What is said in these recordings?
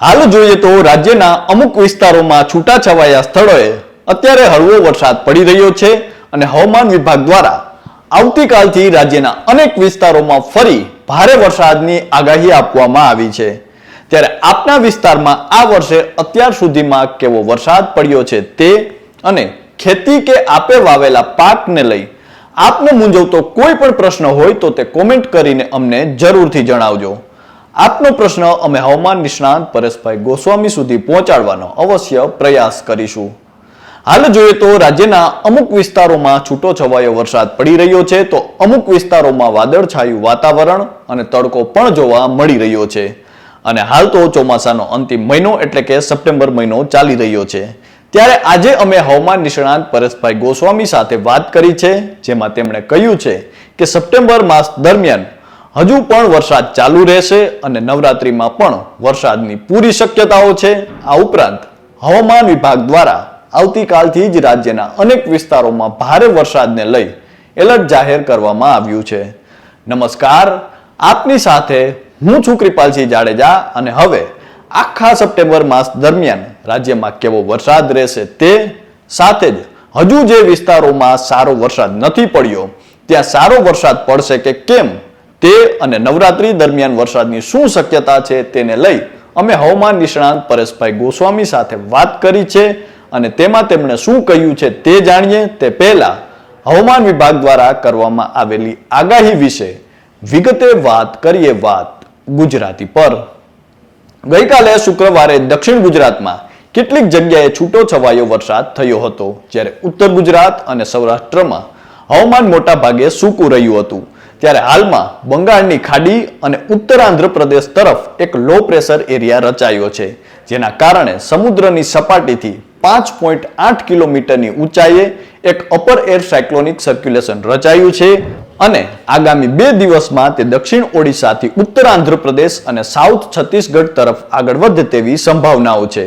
હાલ જોઈએ તો રાજ્યના અમુક વિસ્તારોમાં છૂટાછવાયા સ્થળોએ અત્યારે હળવો વરસાદ પડી રહ્યો છે અને હવામાન વિભાગ દ્વારા આવતીકાલથી રાજ્યના અનેક વિસ્તારોમાં ફરી ભારે વરસાદની આગાહી આપવામાં આવી છે. ત્યારે આપના વિસ્તારમાં આ વર્ષે અત્યાર સુધીમાં કેવો વરસાદ પડ્યો છે તે અને ખેતી કે આપે વાવેલા પાકને લઈ આપને મૂંઝવતો કોઈ પણ પ્રશ્ન હોય તો તે કોમેન્ટ કરીને અમને જરૂરથી જણાવજો. આપનો પ્રશ્ન અમે હવામાન નિષ્ણાંત પરેશભાઈ ગોસ્વામી સુધી પહોંચાડવાનો અવશ્ય પ્રયાસ કરીશું. હાલ જોઈએ તો રાજ્યના અમુક વિસ્તારોમાં છૂટો છવાયો વરસાદ પડી રહ્યો છે, તો અમુક વિસ્તારોમાં વાદળછાયું વાતાવરણ અને તડકો પણ જોવા મળી રહ્યો છે. અને હાલ તો ચોમાસાનો અંતિમ મહિનો એટલે કે સપ્ટેમ્બર મહિનો ચાલી રહ્યો છે. ત્યારે આજે અમે હવામાન નિષ્ણાંત પરેશભાઈ ગોસ્વામી સાથે વાત કરી છે, જેમાં તેમણે કહ્યું છે કે સપ્ટેમ્બર માસ દરમિયાન હજુ પણ વરસાદ ચાલુ રહેશે અને નવરાત્રીમાં પણ વરસાદની પૂરી શક્યતાઓ છે. આ ઉપરાંત હવામાન વિભાગ દ્વારા આવતીકાલથી જ રાજ્યના અનેક વિસ્તારોમાં ભારે વરસાદને લઈ એલર્ટ જાહેર કરવામાં આવ્યું છે. નમસ્કાર, આપની સાથે હું છું કૃપાલસિંહ જાડેજા અને હવે આખા સપ્ટેમ્બર માસ દરમિયાન રાજ્યમાં કેવો વરસાદ રહેશે તે સાથે જ હજુ જે વિસ્તારોમાં સારો વરસાદ નથી પડ્યો, ત્યાં સારો વરસાદ પડશે કે કેમ? તે અને નવરાત્રી દરમિયાન વરસાદની શું શક્યતા છે તેને લઈ અમે હવામાન નિષ્ણાંત પરેશભાઈ ગોસ્વામી સાથે વાત કરી છે અને તેમાં તેમણે શું કહ્યું છે તે જાણીએ. તે પહેલા હવામાન વિભાગ દ્વારા કરવામાં આવેલી આગાહી વિશે વિગતે વાત કરીએ વાત ગુજરાતી પર. ગઈકાલે શુક્રવારે દક્ષિણ ગુજરાતમાં કેટલીક જગ્યાએ છૂટો છવાયો વરસાદ થયો હતો, જ્યારે ઉત્તર ગુજરાત અને સૌરાષ્ટ્રમાં હવામાન મોટા ભાગે સૂકું રહ્યું હતું. ત્યારે હાલમાં બંગાળની ખાડી અને ઉત્તર આંધ્રપ્રદેશ તરફ એક લો પ્રેશર એરિયા રચાયો છે, જેના કારણે સમુદ્રની સપાટીથી પાંચ પોઈન્ટ આઠ કિલોમીટરની ઊંચાઈએ એક અપર એર સાયક્લોનિક સર્ક્યુલેશન રચાયું છે અને આગામી બે દિવસમાં તે દક્ષિણ ઓડિશાથી ઉત્તર આંધ્રપ્રદેશ અને સાઉથ છત્તીસગઢ તરફ આગળ વધે તેવી સંભાવનાઓ છે.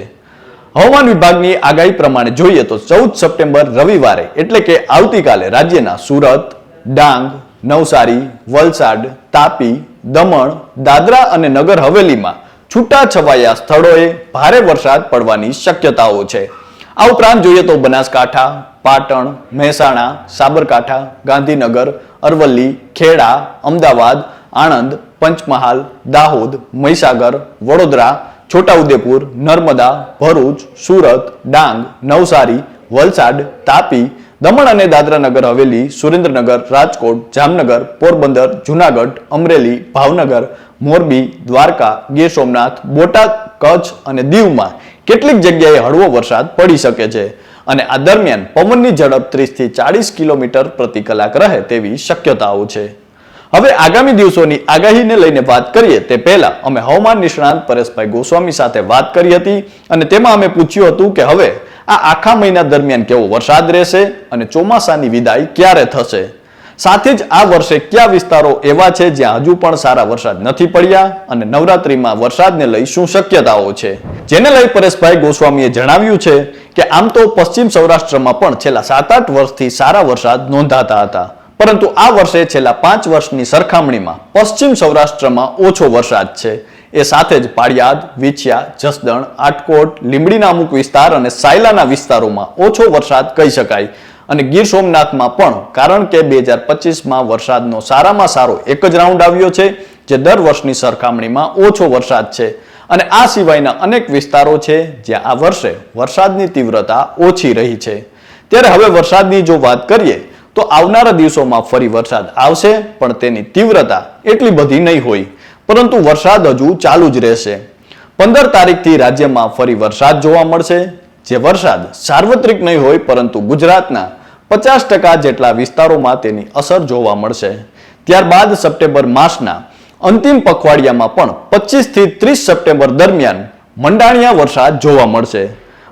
હવામાન વિભાગની આગાહી પ્રમાણે જોઈએ તો ચૌદ સપ્ટેમ્બર રવિવારે, એટલે કે આવતીકાલે રાજ્યના સુરત, ડાંગ નવસારી, વલસાડ, તાપી, દમણ, દાદરા અને નગર હવેલીમાં છૂટા છવાયા સ્થળોએ ભારે વરસાદ પડવાની શક્યતાઓ છે. આ ઉપરાંત જોઈએ તો બનાસકાંઠા, પાટણ, મહેસાણા, સાબરકાંઠા, ગાંધીનગર, અરવલ્લી, ખેડા, અમદાવાદ, આણંદ, પંચમહાલ, દાહોદ, મહીસાગર, વડોદરા, છોટાઉદેપુર, નર્મદા, ભરૂચ, સુરત, ડાંગ, નવસારી, વલસાડ, તાપી દમણ અને દાદરા નગર હવેલી, સુરેન્દ્રનગર, રાજકોટ, જામનગર, પોરબંદર, જુનાગઢ, અમરેલી, ભાવનગર, મોરબી, દ્વારકા, ગીર સોમનાથ, બોટાદ, કચ્છ અને દીવમાં કેટલીક જગ્યાએ હળવો વરસાદ પડી શકે છે અને આ દરમિયાન પવનની ઝડપ ત્રીસથી ચાળીસ કિલોમીટર પ્રતિ કલાક રહે તેવી શક્યતાઓ છે. હવે આગામી દિવસોની આગાહીને લઈને વાત કરીએ તે પહેલા અમે હવામાન નિષ્ણાંત પરેશભાઈ ગોસ્વામી સાથે વાત કરી હતી અને તેમાં અમે પૂછ્યું હતું કે હવે આ આખા મહિના દરમિયાન કેવો વરસાદ રહેશે અને ચોમાસાની વિદાય ક્યારે થશે? સાથે જ આ વર્ષે કયા વિસ્તારો એવા છે જ્યાં હજુ પણ સારા વરસાદ નથી પડ્યા અને નવરાત્રીમાં વરસાદને લઈ શું શક્યતાઓ છે? જેને લઈ પરેશભાઈ ગોસ્વામીએ જણાવ્યું છે કે આમ તો પશ્ચિમ સૌરાષ્ટ્રમાં પણ છેલ્લા સાત આઠ વર્ષથી સારા વરસાદ નોંધાતા હતા. પરંતુ આ વર્ષે છેલ્લા પાંચ વર્ષની સરખામણીમાં પશ્ચિમ સૌરાષ્ટ્રમાં ઓછો વરસાદ છે. એ સાથે જ પાળિયાદ, વિછિયા, જસદણ, આટકોટ, લીંબડીના અમુક વિસ્તાર અને સાયલાના વિસ્તારોમાં ઓછો વરસાદ કહી શકાય. અને ગીર સોમનાથમાં પણ, કારણ કે બે હજાર પચીસમાં વરસાદનો સારામાં સારો એક જ રાઉન્ડ આવ્યો છે, જે દર વર્ષની સરખામણીમાં ઓછો વરસાદ છે. અને આ સિવાયના અનેક વિસ્તારો છે, જ્યાં આ વર્ષે વરસાદની તીવ્રતા ઓછી રહી છે. ત્યારે હવે વરસાદની જો વાત કરીએ તો આવનારા દિવસોમાં ફરી વરસાદ આવશે, પણ તેની તીવ્રતા એટલી બધી નહીં હોય. પરંતુ વરસાદ હજુ ચાલુ જ રહેશે. પંદર તારીખથી રાજ્યમાં ફરી વરસાદ જોવા મળશે. જે વરસાદ સાર્વત્રિક નહીં હોય, પરંતુ ગુજરાતના પચાસ ટકા જેટલા વિસ્તારોમાં તેની અસર જોવા મળશે. ત્યારબાદ સપ્ટેમ્બર માસના અંતિમ પખવાડિયામાં પણ પચીસથી ત્રીસ સપ્ટેમ્બર દરમિયાન મંડાણિયા વરસાદ જોવા મળશે.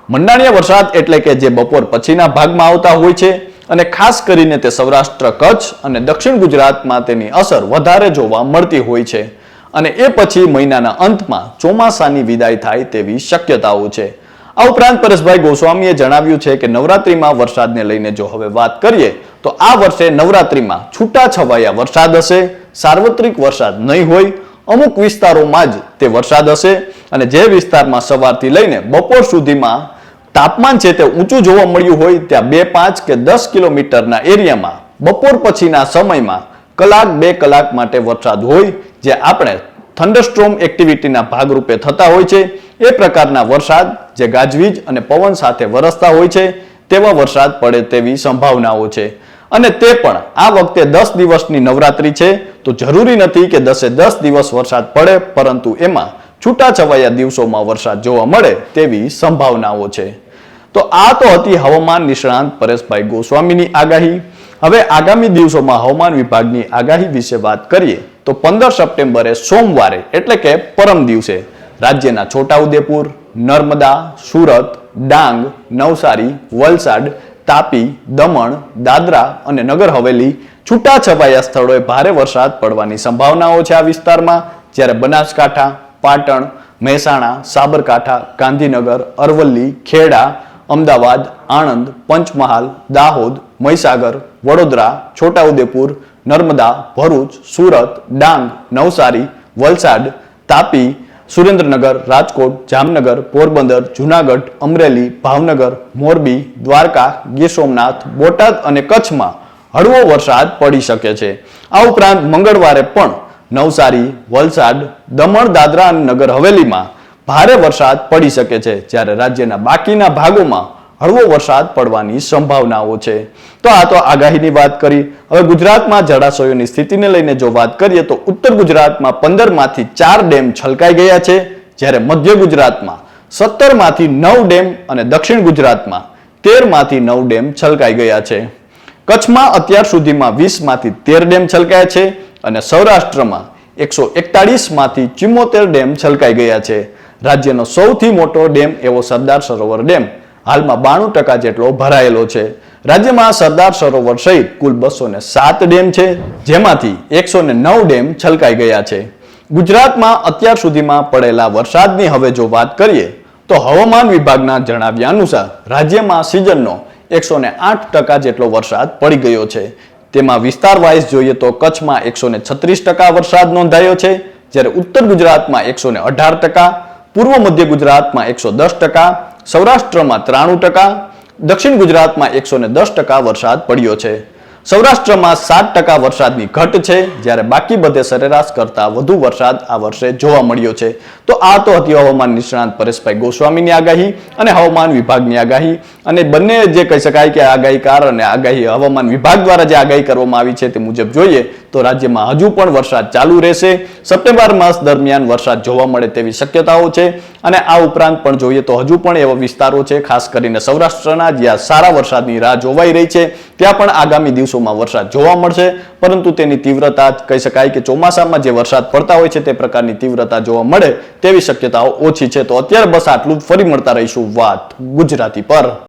મંડાણિયા વરસાદ એટલે કે જે બપોર પછીના ભાગમાં આવતા હોય છે અને ખાસ કરીને તે સૌરાષ્ટ્ર, કચ્છ અને દક્ષિણ ગુજરાતમાં તેની અસર વધારે જોવા મળતી હોય છે. અને એ પછી મહિનાના અંતમાં ચોમાસાની વિદાય થાય તેવી શક્યતાઓ છે. આ ઉપરાંત પરેશભાઈ ગોસ્વામીએ જણાવ્યું છે કે નવરાત્રિમાં વરસાદને લઈને જો હવે વાત કરીએ, તો આ વર્ષે નવરાત્રિમાં છૂટા છવાયા વરસાદ હશે, સાર્વત્રિક વરસાદ નહીં હોય, અમુક વિસ્તારોમાં જ તે વરસાદ હશે અને જે વિસ્તારમાં સવારથી લઈને બપોર સુધીમાં તાપમાન છે તે ઊંચું જોવા મળ્યું હોય ત્યાં બે પાંચ કે દસ કિલોમીટરના એરિયામાં બપોર પછીના સમયમાં કલાક બે કલાક માટે વરસાદ હોય, જે આપણે થંડરસ્ટ્રોમ એક્ટિવિટીના ભાગરૂપે થતા હોય છે. એ પ્રકારના વરસાદ જે ગાજવીજ અને પવન સાથે વરસતા હોય છે, તેવા વરસાદ પડે તેવી સંભાવનાઓ છે. અને તે પણ આ વખતે દસ દિવસની નવરાત્રી છે, તો જરૂરી નથી કે દસે દસ દિવસ વરસાદ પડે, પરંતુ એમાં છૂટાછવાયા દિવસોમાં વરસાદ જોવા મળે તેવી સંભાવનાઓ છે. તો આ તો હતી હવામાન નિષ્ણાંત પરેશભાઈ ગોસ્વામીની આગાહી. હવે આગામી દિવસોમાં હવામાન વિભાગની આગાહી વિશે વાત કરીએ, તો પંદર સપ્ટેમ્બરે સોમવારે, એટલે કે પરમ દિવસે, રાજ્યના છોટાઉદેપુર, નર્મદા, સુરત, ડાંગ, નવસારી, વલસાડ, તાપી, દમણ, દાદરા અને નગર હવેલી છૂટાછવાયા સ્થળોએ ભારે વરસાદ પડવાની સંભાવનાઓ છે આ વિસ્તારમાં. જ્યારે બનાસકાંઠા, પાટણ, મહેસાણા, સાબરકાંઠા, ગાંધીનગર, અરવલ્લી, ખેડા અમદાવાદ, આણંદ, પંચમહાલ, દાહોદ, મહીસાગર, વડોદરા, છોટાઉદેપુર, નર્મદા, ભરૂચ, સુરત, ડાંગ, નવસારી, વલસાડ, તાપી, સુરેન્દ્રનગર, રાજકોટ, જામનગર, પોરબંદર, જુનાગઢ, અમરેલી, ભાવનગર, મોરબી, દ્વારકા, ગીર સોમનાથ, બોટાદ અને કચ્છમાં હળવો વરસાદ પડી શકે છે. આ ઉપરાંત મંગળવારે પણ નવસારી, વલસાડ, દમણ, દાદરા અને નગર હવેલીમાં ભારે વરસાદ પડી શકે છે, જ્યારે રાજ્યના બાકીના ભાગોમાં હળવો વરસાદ પડવાની સંભાવનાઓ છે. તો આ તો આગાહીની વાત કરી. હવે ગુજરાતમાં જળાશયોની સ્થિતિને લઈને જો વાત કરીએ તો ઉત્તર ગુજરાતમાં પંદરમાંથી ચાર ડેમ છલકાઈ ગયા છે, જ્યારે મધ્ય ગુજરાતમાં સત્તરમાંથી નવ ડેમ અને દક્ષિણ ગુજરાતમાં તેરમાંથી નવ ડેમ છલકાઈ ગયા છે. કચ્છમાં અત્યાર સુધીમાં વીસમાંથી તેર ડેમ છલકાયા છે અને સૌરાષ્ટ્રમાં એકસો એકતાળીસમાંથી ચુમ્મોતેર ડેમ છલકાઈ ગયા છે. રાજ્યનો સૌથી મોટો ડેમ એવો સરદાર સરોવર ડેમ. હાલમાં બાણું ટકા જેટલો ભરાયેલો છે. રાજ્યમાં સરદાર સરોવર સહિત કુલ બસો ને સાત ડેમ છે, જેમાંથી એકસો ને નવ ડેમ છલકાઈ ગયા છે. ગુજરાતમાં અત્યાર સુધીમાં પડેલા વરસાદની હવે જો વાત કરીએ, તો હવામાન વિભાગના જણાવ્યા અનુસાર રાજ્યમાં સિઝનનો એકસો ને આઠ ટકા જેટલો વરસાદ પડી ગયો છે. તેમાં વિસ્તાર વાઇઝ જોઈએ તો કચ્છમાં એકસો ને છત્રીસ ટકા વરસાદ નોંધાયો છે, જ્યારે ઉત્તર ગુજરાતમાં એકસો ને અઢાર ટકા પૂર્વ મધ્ય ગુજરાતમાં એકસો દસ ટકા, સૌરાષ્ટ્રમાં ત્રાણું ટકા, દક્ષિણ ગુજરાતમાં એકસો દસ ટકા વરસાદ પડ્યો છે. સૌરાષ્ટ્રમાં સાત ટકા વરસાદની ઘટ છે. જ્યારે બાકી બધે સરેરાશ કરતા વધુ વરસાદ આ વર્ષે જોવા મળ્યો છે. તો આ તો હતી હવામાન નિષ્ણાંત પરેશભાઈ ગોસ્વામીની આગાહી અને હવામાન વિભાગની આગાહી. અને બંને જે કહી શકાય કે આગાહીકાર અને આગાહી હવામાન વિભાગ દ્વારા જે આગાહી કરવામાં આવી છે તે મુજબ જોઈએ તો રાજ્યમાં હજુ પણ વરસાદ ચાલુ રહેશે. સપ્ટેમ્બર માસ દરમિયાન વરસાદ જોવા મળે તેવી શક્યતાઓ છે. અને આ ઉપરાંત પણ જોઈએ તો હજુ પણ એવા વિસ્તારો છે, ખાસ કરીને સૌરાષ્ટ્રના, જ્યાં સારા વરસાદની રાહ જોવાઈ રહી છે. ત્યાં પણ આગામી દિવસોમાં વરસાદ જોવા મળશે. પરંતુ તેની તીવ્રતા કહી શકાય કે ચોમાસામાં જે વરસાદ પડતા હોય છે તે પ્રકારની તીવ્રતા જોવા મળે તેવી શક્યતાઓ ઓછી છે. તો અત્યારે બસ આટલું ફરી મળતા રહીશું વાત ગુજરાતી પર.